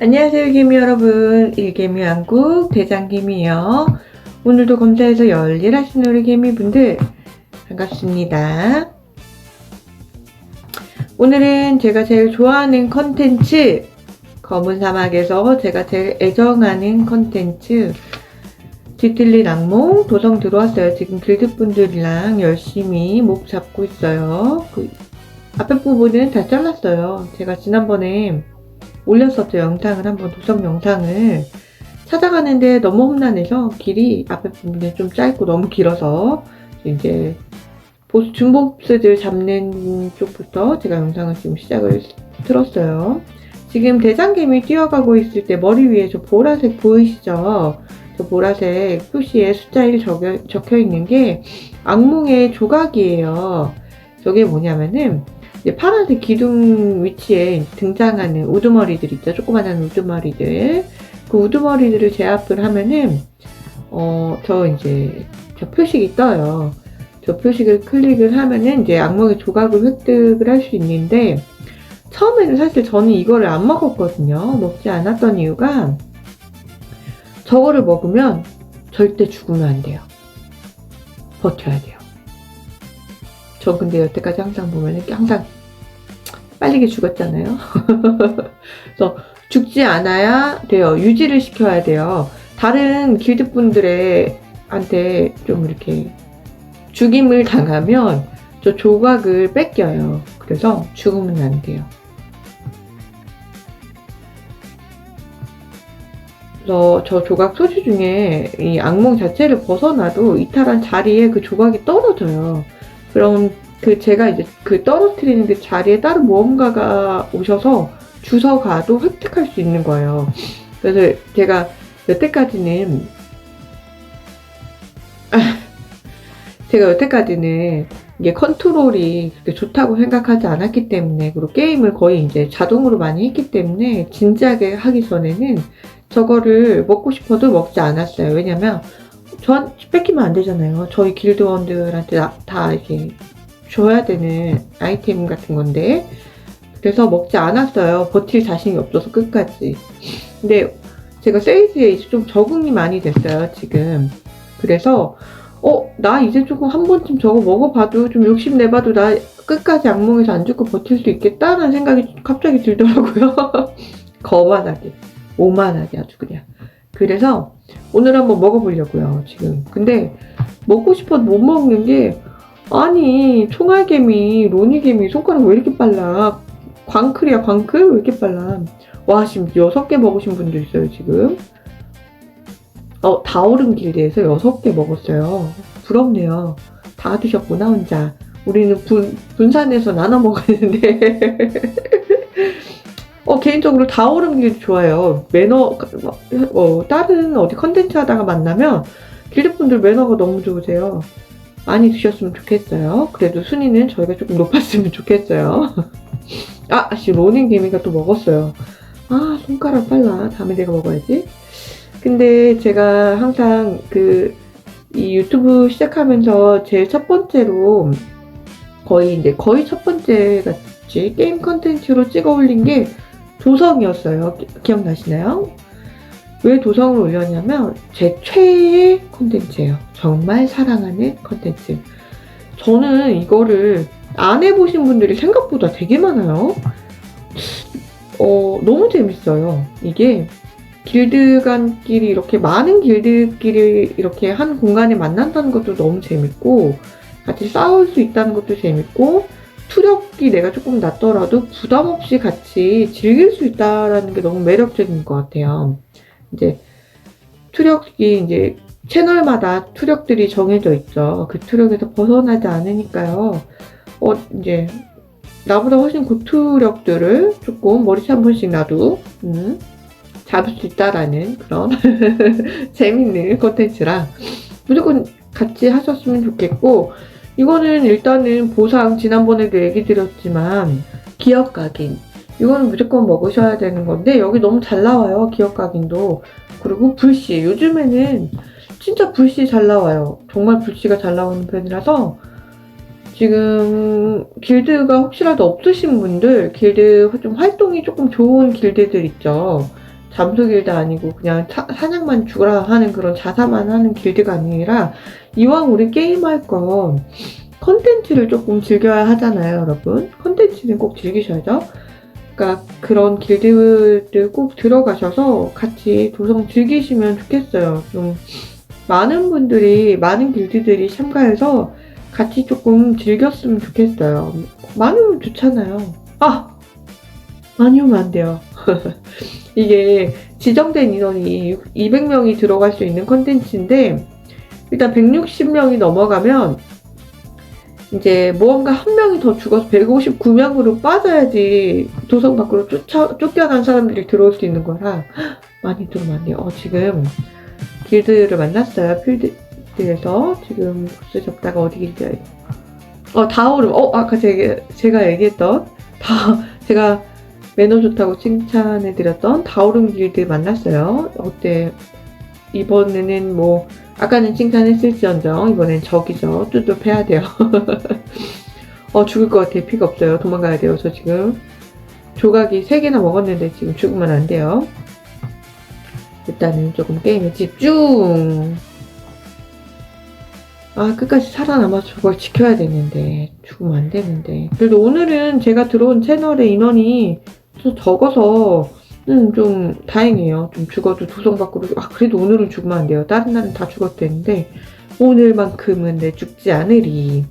안녕하세요 개미 여러분. 일개미 왕국 대장개미요. 오늘도 검사에서 열일하신 우리 개미분들 반갑습니다. 오늘은 제가 제일 좋아하는 컨텐츠 검은 사막에서 제가 제일 애정하는 컨텐츠 뒤틀린 악몽 도성 들어왔어요. 지금 길드분들이랑 열심히 목 잡고 있어요. 그 앞에 부분은 다 잘랐어요. 제가 지난번에 올렸었죠. 영상을 한번 도성 영상을. 찾아가는데 너무 험난해서 길이 앞에 부분이 좀 짧고 너무 길어서 이제 보스 중보스들 잡는 쪽부터 제가 영상을 지금 시작을 틀었어요. 지금 대장개미 뛰어가고 있을 때 머리 위에 저 보라색 보이시죠? 저 보라색 표시에 숫자 1 적혀, 적혀 있는 게 악몽의 조각이에요. 저게 뭐냐면은 파란색 기둥 위치에 등장하는 우두머리들 있죠. 조그만한 우두머리들. 그 우두머리들을 제압을 하면은, 어, 저 이제, 저 표식이 떠요. 저 표식을 클릭을 하면은 이제 악몽의 조각을 획득을 할 수 있는데, 처음에는 사실 저는 이거를 안 먹었거든요. 먹지 않았던 이유가, 저거를 먹으면 절대 죽으면 안 돼요. 버텨야 돼요. 저 근데 여태까지 항상 보면 항상 빨리게 죽었잖아요. 그래서 죽지 않아야 돼요. 유지를 시켜야 돼요. 다른 길드 분들한테 좀 이렇게 죽임을 당하면 저 조각을 뺏겨요. 그래서 죽으면 안 돼요. 그래서 저 조각 소지 중에 이 악몽 자체를 벗어나도 이탈한 자리에 그 조각이 떨어져요. 그럼 그 제가 이제 그 떨어뜨리는 그 자리에 따로 무언가가 오셔서 주워가도 획득할 수 있는 거예요. 그래서 제가 여태까지는 제가 여태까지는 이게 컨트롤이 그렇게 좋다고 생각하지 않았기 때문에 그리고 게임을 거의 이제 자동으로 많이 했기 때문에 진지하게 하기 전에는 저거를 먹고 싶어도 먹지 않았어요. 왜냐면 전 뺏기면 안 되잖아요. 저희 길드원들한테 다, 다 이렇게 줘야 되는 아이템 같은 건데 그래서 먹지 않았어요. 버틸 자신이 없어서 끝까지. 근데 제가 세이즈에 좀 적응이 많이 됐어요. 지금. 그래서 어, 나 이제 조금 한 번쯤 저거 먹어봐도 좀 욕심 내봐도 나 끝까지 악몽에서 안 죽고 버틸 수 있겠다라는 생각이 갑자기 들더라고요. 거만하게. 오만하게 아주 그냥. 그래서 오늘 한번 먹어보려고요, 지금. 근데 먹고 싶어도 못 먹는 게 아니 총알개미, 로니개미 손가락 왜 이렇게 빨라? 광클이야 광클? 왜 이렇게 빨라? 와 지금 여섯 개 먹으신 분도 있어요 지금. 어 다오름 길드에서 여섯 개 먹었어요. 부럽네요. 다 드셨구나 혼자. 우리는 분, 분산해서 나눠 먹었는데. 어, 개인적으로 다오름 길드 좋아요. 매너, 어, 다른 어디 컨텐츠 하다가 만나면 길드분들 매너가 너무 좋으세요. 많이 드셨으면 좋겠어요. 그래도 순위는 저희가 조금 높았으면 좋겠어요. 아, 아씨, 로닝 개미가 또 먹었어요. 아, 손가락 빨라. 다음에 내가 먹어야지. 근데 제가 항상 그, 이 유튜브 시작하면서 제일 첫 번째로 거의 이제 거의 첫 번째 같이 게임 컨텐츠로 찍어 올린 게 도성이었어요. 기- 기억나시나요? 왜 도성을 올렸냐면 제 최애 콘텐츠예요. 정말 사랑하는 콘텐츠. 저는 이거를 안 해보신 분들이 생각보다 되게 많아요. 어, 너무 재밌어요. 이게 길드 간끼리 이렇게 많은 길드끼리 이렇게 한 공간에 만난다는 것도 너무 재밌고 같이 싸울 수 있다는 것도 재밌고 투력이 내가 조금 낮더라도 부담 없이 같이 즐길 수 있다라는 게 너무 매력적인 것 같아요. 이제 투력이 이제 채널마다 투력들이 정해져 있죠. 그 투력에서 벗어나지 않으니까요. 어, 이제 나보다 훨씬 고투력들을 조금 머리채 한 번씩 놔도 음, 잡을 수 있다라는 그런 재밌는 콘텐츠라 무조건 같이 하셨으면 좋겠고 이거는 일단은 보상 지난번에도 얘기 드렸지만 기억 각인 이거는 무조건 먹으셔야 되는 건데 여기 너무 잘 나와요 기억 각인도 그리고 불씨 요즘에는 진짜 불씨 잘 나와요 정말 불씨가 잘 나오는 편이라서 지금 길드가 혹시라도 없으신 분들 길드 좀 활동이 조금 좋은 길드들 있죠 잠수 길드 아니고 그냥 사, 사냥만 죽어라 하는 그런 자사만 하는 길드가 아니라 이왕 우리 게임할 건 컨텐츠를 조금 즐겨야 하잖아요, 여러분. 컨텐츠는 꼭 즐기셔야죠. 그러니까 그런 길드를 꼭 들어가셔서 같이 도성 즐기시면 좋겠어요. 좀 많은 분들이 많은 길드들이 참가해서 같이 조금 즐겼으면 좋겠어요. 많이 오면 좋잖아요. 아 많이 오면 안 돼요. 이게 지정된 인원이 200명이 들어갈 수 있는 컨텐츠인데 일단 160명이 넘어가면 이제 무언가 한 명이 더 죽어서 159명으로 빠져야지 도성 밖으로 쫓아, 쫓겨난 사람들이 들어올 수 있는 거라 많이 돼요. 어, 지금 길드를 만났어요. 필드에서 지금 보스 접다가 어디 길드야? 어, 다오름. 어, 아까 제가, 제가 얘기했던 다 제가 매너 좋다고 칭찬해드렸던 다오름 길드 만났어요. 어때? 이번에는 뭐 아까는 칭찬했을지언정 이번엔 적이죠. 뚜뚜 패야 돼요. 어 죽을 것 같아. 피가 없어요. 도망가야 돼요. 저 지금 조각이 3개나 먹었는데 지금 죽으면 안 돼요. 일단은 조금 게임에 집중. 아 끝까지 살아남아서 저걸 지켜야 되는데 죽으면 안 되는데 그래도 오늘은 제가 들어온 채널의 인원이 좀 적어서 음, 좀 다행이에요. 좀 죽어도 도성 밖으로 아 그래도 오늘은 죽으면 안 돼요. 다른 날은 다 죽었대는데 오늘만큼은 내 죽지 않으리.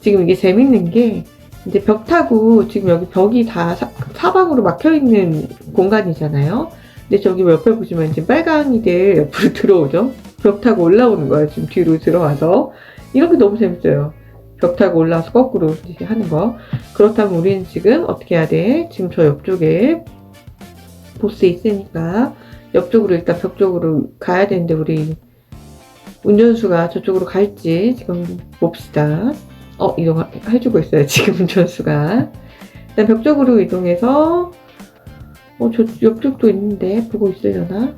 지금 이게 재밌는 게 이제 벽 타고 지금 여기 벽이 다 사, 사방으로 막혀 있는 공간이잖아요. 근데 저기 옆에 보시면 지금 빨강이들 옆으로 들어오죠. 벽 타고 올라오는 거예요. 지금 뒤로 들어와서 이런 게 너무 재밌어요. 벽 타고 올라와서 거꾸로 하는 거. 그렇다면 우리는 지금 어떻게 해야 돼? 지금 저 옆쪽에 보스 있으니까 옆쪽으로 일단 벽 쪽으로 가야 되는데 우리 운전수가 저쪽으로 갈지 지금 봅시다. 어 이동해주고 있어요 지금 운전수가. 일단 벽 쪽으로 이동해서 어 저 옆쪽도 있는데 보고 있으려나?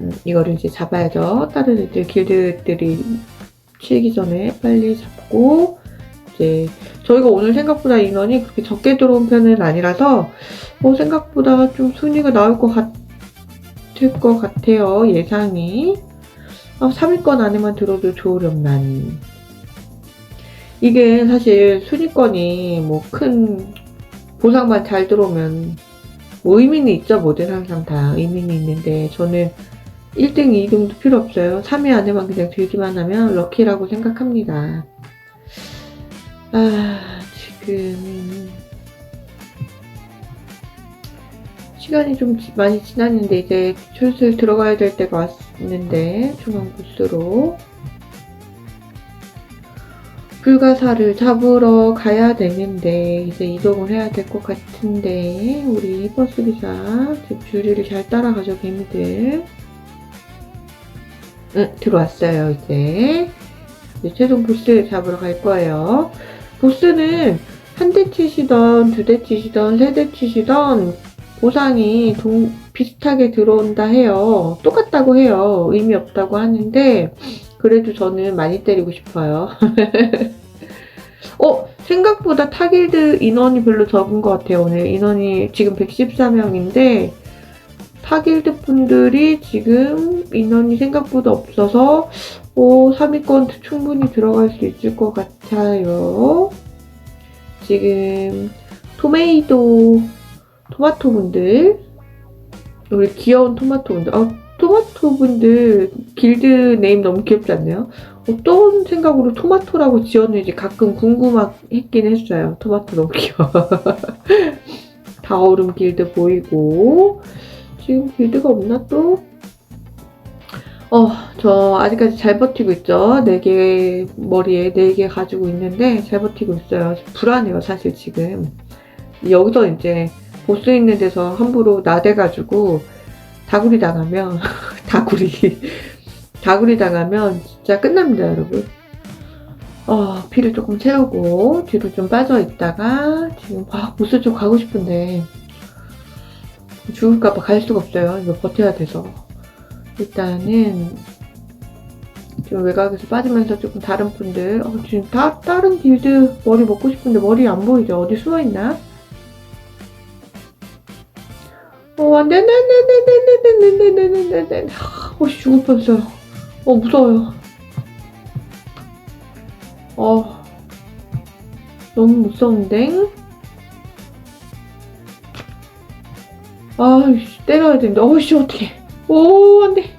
음, 이거를 이제 잡아야죠. 다른 애들 길드들이 치기 전에 빨리 잡고 이제 저희가 오늘 생각보다 인원이 그렇게 적게 들어온 편은 아니라서 어, 생각보다 좀 순위가 나올 것 같을 것 같아요. 예상이. 아, 3위권 안에만 들어도 좋으련만. 이게 사실 순위권이 뭐 큰 보상만 잘 들어오면 뭐 의미는 있죠. 뭐든 항상 다 의미는 있는데 저는 1등, 2등도 필요 없어요. 3위 안에만 그냥 들기만 하면 럭키라고 생각합니다. 아, 지금. 시간이 좀 지- 많이 지났는데 이제 슬슬 들어가야 될 때가 왔는데 중앙 부스로. 불가사를 잡으러 가야 되는데 이제 이동을 해야 될 것 같은데 우리 버스 기사 줄을 잘 따라가죠 개미들. 응 들어왔어요 이제. 이제 최종 보스 잡으러 갈 거예요 보스는 한 대 치시던 두 대 치시던 세 대 치시던 보상이 동, 비슷하게 들어온다 해요. 똑같다고 해요. 의미 없다고 하는데, 그래도 저는 많이 때리고 싶어요. 어, 생각보다 타길드 인원이 별로 적은 것 같아요. 오늘 인원이 지금 114명인데, 타길드 분들이 지금 인원이 생각보다 없어서, 오, 3위권 충분히 들어갈 수 있을 것 같아요. 지금, 토메이도, 토마토 분들, 우리 귀여운 토마토 분들, 아, 토마토 분들 길드 네임 너무 귀엽지 않나요? 어떤 생각으로 토마토라고 지었는지 가끔 궁금했긴 했어요. 토마토 너무 귀여워. 다오름 길드 보이고, 지금 길드가 없나 또? 어, 저 아직까지 잘 버티고 있죠. 4개 머리에 4개 가지고 있는데 잘 버티고 있어요. 불안해요, 사실 지금. 여기서 이제 보스 있는 데서 함부로 나대가지고 다구리 당하면 다구리 다구리 당하면 진짜 끝납니다 여러분 어, 피를 조금 채우고 뒤로 좀 빠져 있다가 지금 아, 보스 쪽 가고 싶은데 죽을까봐 갈 수가 없어요 이거 버텨야 돼서 일단은 지금 외곽에서 빠지면서 조금 다른 분들 어, 지금 다 다른 길드 머리 먹고 싶은데 머리 안 보이죠 어디 숨어있나 어, 안 돼, 돼, 안 돼, 안 돼, 안 돼, 안 돼, 안 돼. 어, 씨, 죽을 뻔했어요. 어, 무서워요. 어, 너무 무서운데? 아이씨, 때려야 되는데. 어이씨, 어떡해. 오, 안 돼.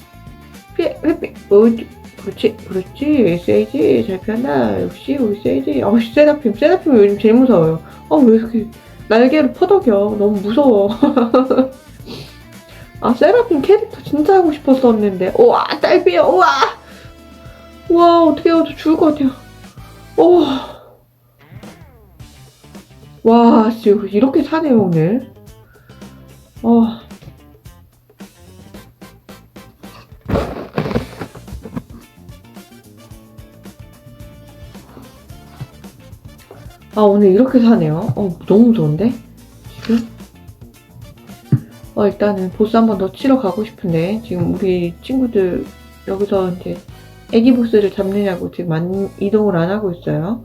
피해, 회피. 어이, 그렇지, 그렇지. 세이지. 잘 피한다. 역시, 우리 세이지. 어이씨, 세라핌. 세라핌이 요즘 제일 무서워요. 아, 왜 이렇게 날개를 퍼덕여. 너무 무서워. 아, 세라핌 캐릭터 진짜 하고 싶었었는데. 우와, 딸피야, 우와! 우와, 어떡해요. 저 죽을 것 같아요. 오. 와, 씨, 이렇게 사네요, 오늘. 어. 아, 오늘 이렇게 사네요. 어, 너무 무서운데? 지금? 어, 일단은 보스 한 번 더 치러 가고 싶은데, 지금 우리 친구들 여기서 이제 애기 보스를 잡느냐고 지금 안, 이동을 안 하고 있어요.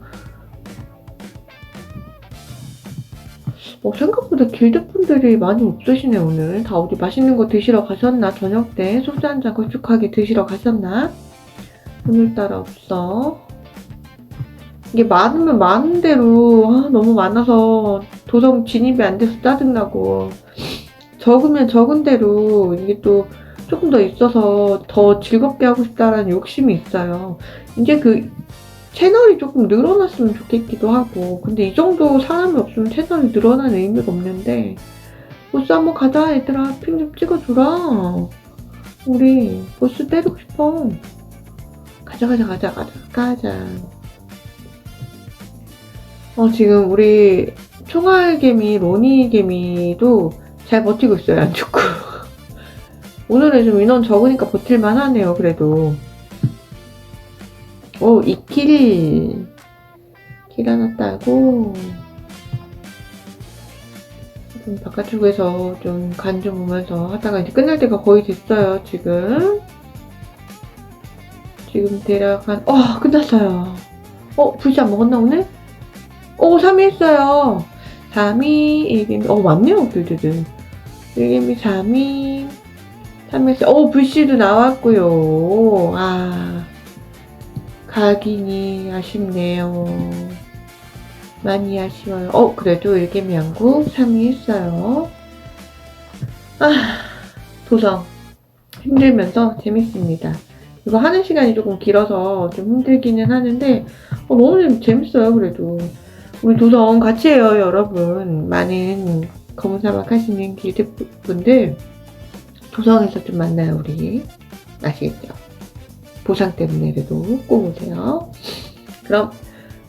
어, 생각보다 길드 분들이 많이 없으시네, 오늘. 다 어디 맛있는 거 드시러 가셨나? 저녁 때 소주 한 잔 걸쭉하게 드시러 가셨나? 오늘따라 없어. 이게 많으면 많은 대로, 아, 너무 많아서 도성 진입이 안 돼서 짜증나고, 적으면 적은 대로 이게 또 조금 더 있어서 더 즐겁게 하고 싶다라는 욕심이 있어요. 이제 그 채널이 조금 늘어났으면 좋겠기도 하고. 근데 이 정도 사람이 없으면 채널이 늘어나는 의미가 없는데. 보스 한번 가자 얘들아. 핑 좀 찍어주라. 우리 보스 때리고 싶어. 가자 가자 가자. 가자 가자 어 지금 우리 총알개미 로니개미도 잘 버티고 있어요 안 죽고 오늘은 좀 인원 적으니까 버틸만 하네요 그래도 오, 2킬. 킬 하나 따고. 좀 바깥쪽에서 좀간좀 보면서 하다가 이제 끝날 때가 거의 됐어요, 지금. 지금 대략 한, 어, 끝났어요. 어, 불씨 안 먹었나, 오늘? 오, 3위 했어요. 3위, 1개미, 어, 맞네요, 빌드들. 1개미 3위. 3위 했어요. 오, 불씨도 나왔고요. 아. 가긴이 아쉽네요. 많이 아쉬워요. 어, 그래도 일개미양국 3위 했어요. 아, 도성. 힘들면서 재밌습니다. 이거 하는 시간이 조금 길어서 좀 힘들기는 하는데, 어, 너무 재- 재밌어요, 그래도. 우리 도성 같이 해요, 여러분. 많은 검은 사막 하시는 길드 분들, 도성에서 좀 만나요, 우리. 아시겠죠? 보상 때문에라도 꼭 오세요. 그럼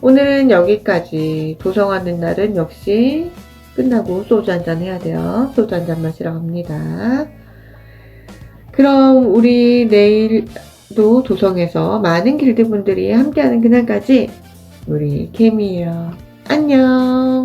오늘은 여기까지. 도성하는 날은 역시 끝나고 소주 한 잔 해야 돼요. 소주 한 잔 마시러 갑니다. 그럼 우리 내일도 도성에서 많은 길드분들이 함께하는 그날까지 우리 개미예요. 안녕.